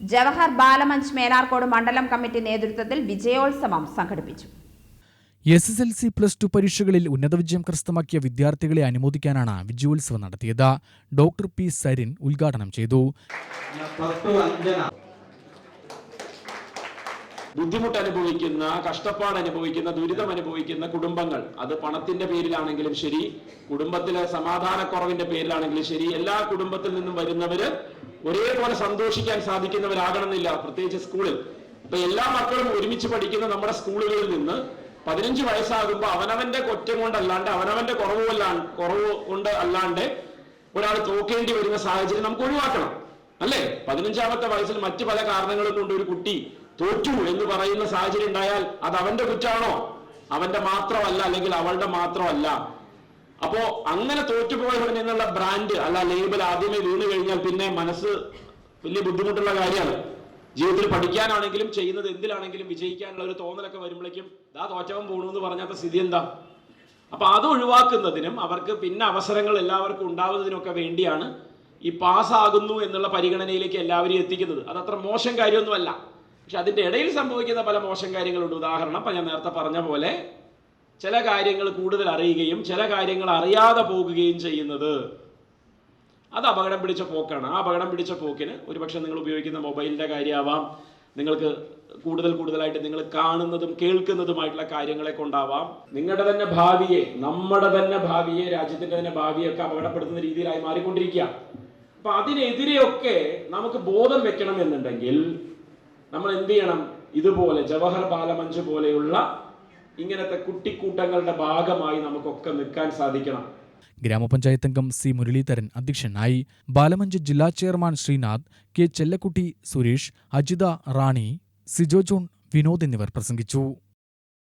ജവഹർ ബാലമഞ്ച് മേലാർക്കോട് മണ്ഡലം കമ്മിറ്റി നേതൃത്വത്തിൽ വിജയോത്സവം സംഘടിപ്പിച്ചു. S S L C plus two പരീക്ഷകളിൽ ഉന്നത വിജയം കരസ്ഥമാക്കിയ വിദ്യാർത്ഥികളെ അനുമോദിക്കാനാണ് വിജയോത്സവം നടത്തിയത്. ഡോക്ടർ പി സരിൻ ഉദ്ഘാടനം ചെയ്തു. ബുദ്ധിമുട്ട് അനുഭവിക്കുന്ന കഷ്ടപ്പാട് അനുഭവിക്കുന്ന ദുരിതം അനുഭവിക്കുന്ന കുടുംബങ്ങൾ അത് പണത്തിന്റെ പേരിലാണെങ്കിലും ശരി കുടുംബത്തിലെ സമാധാനക്കുറവിന്റെ പേരിലാണെങ്കിലും ശരി എല്ലാ കുടുംബത്തിൽ നിന്നും വരുന്നവര് ഒരേപോലെ സന്തോഷിക്കാൻ സാധിക്കുന്നവരാകണമെന്നില്ല. പ്രത്യേകിച്ച് സ്കൂളിൽ. ഇപ്പൊ എല്ലാ മക്കളും ഒരുമിച്ച് പഠിക്കുന്ന നമ്മുടെ സ്കൂളുകളിൽ നിന്ന് പതിനഞ്ച് വയസ്സാകുമ്പോൾ അവനവന്റെ കുറ്റം കൊണ്ടല്ലാണ്ട് അവനവന്റെ കുറവ് അല്ലാണ്ട് കുറവ് കൊണ്ട് അല്ലാണ്ട് ഒരാൾ തോക്കേണ്ടി വരുന്ന സാഹചര്യം നമുക്ക് ഒഴിവാക്കണം. അല്ലേ? പതിനഞ്ചാമത്തെ വയസ്സിൽ മറ്റു പല കാരണങ്ങളും കൊണ്ട് ഒരു കുട്ടി തോറ്റു എന്ന് പറയുന്ന സാഹചര്യം ഉണ്ടായാൽ അത് അവന്റെ കുറ്റാണോ? അവന്റെ മാത്രമല്ല അല്ലെങ്കിൽ അവളുടെ മാത്രമല്ല. അപ്പോ അങ്ങനെ തോറ്റുപോയവൻ എന്നുള്ള ബ്രാൻഡ് അല്ല ലേബൽ ആദ്യമേ വീണ് കഴിഞ്ഞാൽ പിന്നെ മനസ്സ് വലിയ ബുദ്ധിമുട്ടുള്ള കാര്യമാണ്. ജീവിതത്തിൽ പഠിക്കാനാണെങ്കിലും ചെയ്യുന്നത് എന്തിലാണെങ്കിലും വിജയിക്കാനുള്ള ഒരു തോന്നലൊക്കെ വരുമ്പോഴേക്കും ദാ തോറ്റവൻ പോണു എന്ന് പറഞ്ഞാത്ത സ്ഥിതി എന്താ? അപ്പൊ അത് ഒഴിവാക്കുന്നതിനും അവർക്ക് പിന്നെ അവസരങ്ങൾ എല്ലാവർക്കും ഉണ്ടാവുന്നതിനൊക്കെ വേണ്ടിയാണ് ഈ പാസ്സാകുന്നു എന്നുള്ള പരിഗണനയിലേക്ക് എല്ലാവരും എത്തിക്കുന്നത്. അത് അത്ര മോശം കാര്യമൊന്നുമല്ല. പക്ഷെ അതിന്റെ ഇടയിൽ സംഭവിക്കുന്ന പല മോശം കാര്യങ്ങളുണ്ട്. ഉദാഹരണം ഞാൻ നേരത്തെ പറഞ്ഞ പോലെ ചില കാര്യങ്ങൾ കൂടുതൽ അറിയുകയും ചില കാര്യങ്ങൾ അറിയാതെ പോകുകയും ചെയ്യുന്നത്. അത് അപകടം പിടിച്ച പോക്കാണ്. ആ അപകടം പിടിച്ച പോക്കിന് ഒരുപക്ഷെ നിങ്ങൾ ഉപയോഗിക്കുന്ന മൊബൈലിന്റെ കാര്യമാവാം. നിങ്ങൾക്ക് കൂടുതൽ കൂടുതലായിട്ട് നിങ്ങൾ കാണുന്നതും കേൾക്കുന്നതുമായിട്ടുള്ള കാര്യങ്ങളെ കൊണ്ടാവാം. നിങ്ങളുടെ തന്നെ ഭാവിയെ നമ്മുടെ തന്നെ ഭാവിയെ രാജ്യത്തിന്റെ തന്നെ ഭാവിയൊക്കെ അപകടപ്പെടുത്തുന്ന രീതിയിലായി മാറിക്കൊണ്ടിരിക്കുക. അപ്പൊ അതിനെതിരെയൊക്കെ നമുക്ക് ബോധം വെക്കണം എന്നുണ്ടെങ്കിൽ നമ്മൾ എന്ത് ചെയ്യണം? ഇതുപോലെ ജവഹർ ബാലമഞ്ച് പോലെയുള്ള ഇങ്ങനത്തെ കുട്ടിക്കൂട്ടങ്ങളുടെ ഭാഗമായി നമുക്കൊക്കെ നിൽക്കാൻ സാധിക്കണം. ഗ്രാമപഞ്ചായത്ത് അംഗം സി മുരളീധരൻ അധ്യക്ഷനായി ബാലമഞ്ച് ജില്ലാ chairman Sreenath K Chellakutty Suresh Ajitha Rani Sijo John Vinod എന്നിവർ പ്രസംഗിച്ചു.